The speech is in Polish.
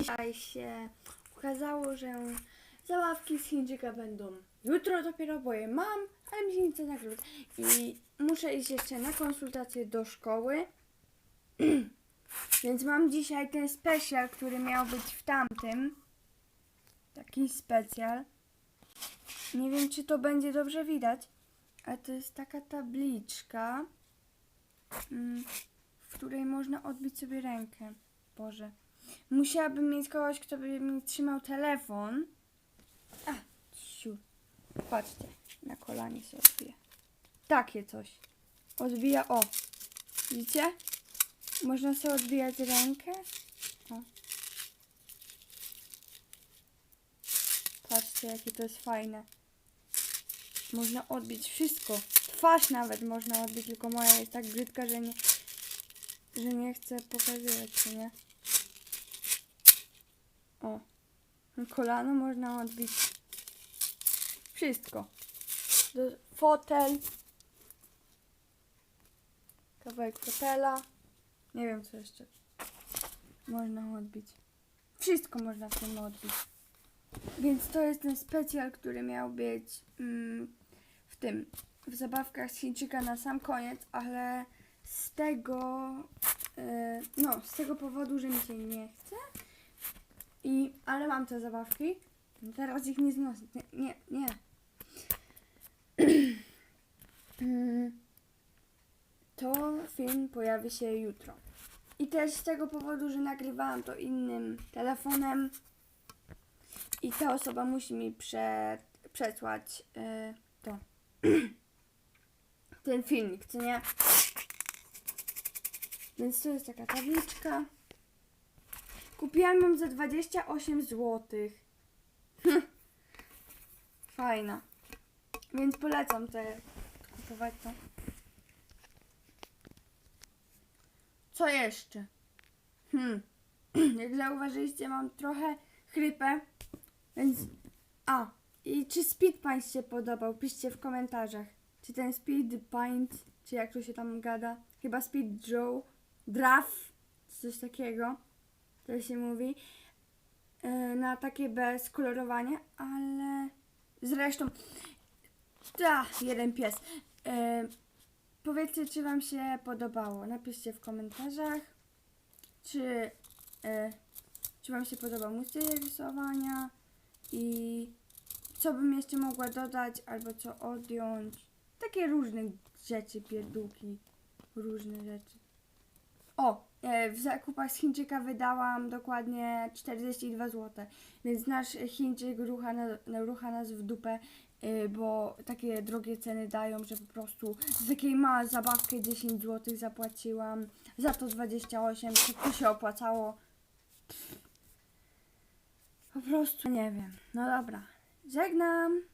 Dzisiaj się okazało, że zabawki z Chińczyka będą jutro dopiero, bo je mam, ale mi się nic nie nagrywać. I muszę iść jeszcze na konsultację do szkoły. Więc mam dzisiaj ten specjal, który miał być w tamtym. Taki specjal. Nie wiem, czy to będzie dobrze widać, ale to jest taka tabliczka, mm, w której można odbić sobie rękę. Boże. Musiałabym mieć kogoś, kto by mi trzymał telefon. A, siu. Patrzcie, na kolanie się odbija. Takie coś. Odbija, o. Widzicie? Można sobie odbijać rękę. O. Patrzcie, jakie to jest fajne. Można odbić wszystko. Twarz nawet można odbić, tylko moja jest tak brzydka, że nie, że nie chcę pokazywać nie? O. Kolano można odbić. Wszystko. Do, fotel. Kawałek fotela. Nie wiem co jeszcze. Można odbić. Wszystko można w tym odbić. Więc to jest ten specjal, który miał być mm, w tym, w zabawkach z Chińczyka na sam koniec, ale z tego, e, no, z tego powodu, że mi się nie chce. I, ale mam te zabawki. Teraz ich nie znoszę. Nie, nie. nie. To film pojawi się jutro. I też z tego powodu, że nagrywałam to innym telefonem i ta osoba musi mi prze, przesłać e, to. Ten filmik, co nie? Więc to jest taka tabliczka. Kupiłam ją za 28 zł. Fajna. Więc polecam te kupować to. Co jeszcze? Hmm. Jak zauważyliście, mam trochę chrypę. Więc. A. I czy Speed Paint się podobał? Piszcie w komentarzach. Czy ten Speed Paint, czy jak to się tam gada? Chyba Speed Joe. Draft. Coś takiego. To się mówi. Yy, na takie bez kolorowania, ale. Zresztą. Ta, jeden pies. Yy, powiedzcie, czy Wam się podobało. Napiszcie w komentarzach, czy, e, czy Wam się podobał mój styl rysowania i co bym jeszcze mogła dodać albo co odjąć. Takie różne rzeczy, pierdółki, różne rzeczy. O, e, w zakupach z Chińczyka wydałam dokładnie 42 zł, więc nasz Chińczyk rucha, na, na, rucha nas w dupę, e, bo takie drogie ceny dają, że po prostu za takiej małej zabawki 10 zł zapłaciłam, za to 28, to, to się opłacało. Po prostu nie wiem. No dobra, żegnam.